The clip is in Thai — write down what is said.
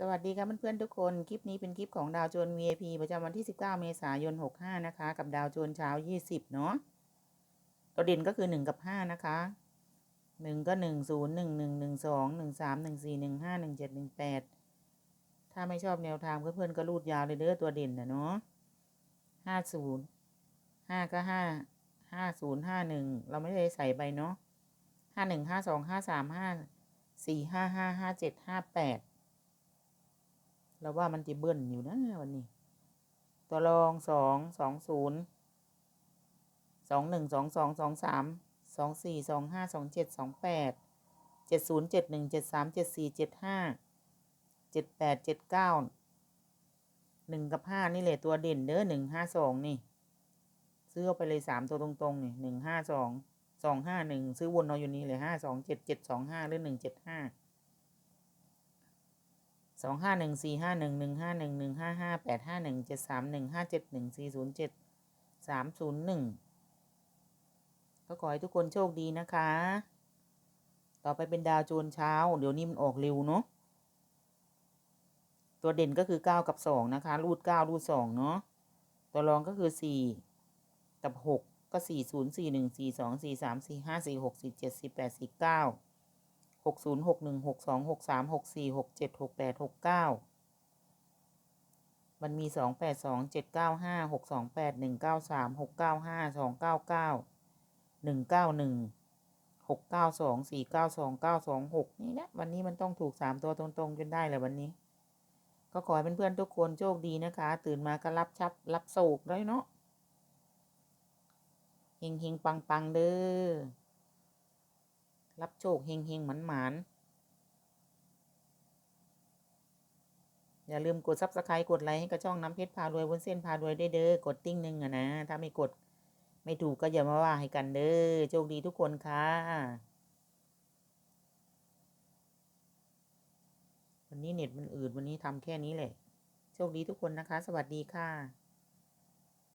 สวัสดีครับเพื่อนๆทุกคน คลิปนี้เป็นคลิปของดาวโจน VIP ประจำวันที่ 19 เมษายน 65 นะคะ กับดาวโจนเช้า 20 เนาะตัวเด่นก็คือ 1 กับ 5 นะคะ 1 ก็ 1 0 1 1 1 2 1 3 1 4 1 5 1 7 1 8 ถ้าไม่ชอบแนวทางเพื่อนๆก็รูดยาวเลยเด้อตัวเด่นนะเนาะ50 5 ก็ 5 50 51 เราไม่ได้ใส่ไปเนาะ51 52 53 5 4 5 5 5 7 5 8 เราว่ามันจะเบิ้ลอยู่นะวันนี้ ตัวรองสองสองศูนย์สองหนึ่งสองสองสองสามสองสี่สองห้าสองเจ็ดสองแปดเจ็ดศูนย์เจ็ดหนึ่งเจ็ดสามเจ็ดสี่เจ็ดห้าเจ็ดแปดเจ็ดเก้าหนึ่งกับห้านี่แหละตัวเด่นเด้อหนึ่งห้าสองนี่ซื้อเอาไปเลยสามตัวตรงๆนี่หนึ่งห้าสองสองห้าหนึ่งซื้อวนเอาอยู่นี่เลยห้าสองเจ็ดเจ็ดสองห้าหรือหนึ่งเจ็ดห้า สองห้าหนึ่งสี่ห้าหนึ่งหนึ่งห้าหนึ่งหนึ่งห้าห้าแปดห้าหนึ่งเจ็ดสามหนึ่งห้าเจ็ดหนึ่งสี่ศูนย์เจ็ดสามศูนย์หนึ่งก็ขอให้ทุกคนโชคดีนะคะ ต่อไปเป็นดาวโจนเช้า เดี๋ยวนี้มันออกเร็วเนาะ ตัวเด่นก็คือเก้ากับสองนะคะ รูดเก้ารูดสองเนาะ ตัวรองก็คือสี่กับหกก็สี่ศูนย์สี่หนึ่งสี่สองสี่สามสี่ห้าสี่หกสี่เจ็ดสี่แปดสี่เก้า หกศูนย์หกหนึ่งหกสองหกสามหกสี่หกเจ็ดหกแปดหกเก้ามันมีสองแปดสองเจ็ดเก้าห้าหกสองแปดหนึ่งเก้าสามหกเก้าห้าสองเก้าเก้าหนึ่งเก้าหนึ่งหกเก้าสองสี่เก้าสองเก้าสองหกนี่แหละวันนี้มันต้องถูกสามตัวตรงๆจนได้แหละวันนี้ ก็ขอให้เพื่อนๆทุกคนโชคดีนะคะ ตื่นมาก็รับชับรับโศกได้เนาะเฮงเฮงปังปังเด้อ รับโชคเฮงเฮงหมันหมันๆอย่าลืมกดซับสไครต์กดไลค์ให้กับช่องน้ำเพชรพารวยบนเส้นพารวยได้เด้อกดติ้งหนึ่งอะนะ ถ้าไม่กดไม่ถูกก็อย่ามาว่าให้กันเด้อโชคดีทุกคนค่ะ วันนี้เน็ตมันอืดวันนี้ทำแค่นี้แหละโชคดีทุกคนนะคะ สวัสดีค่ะ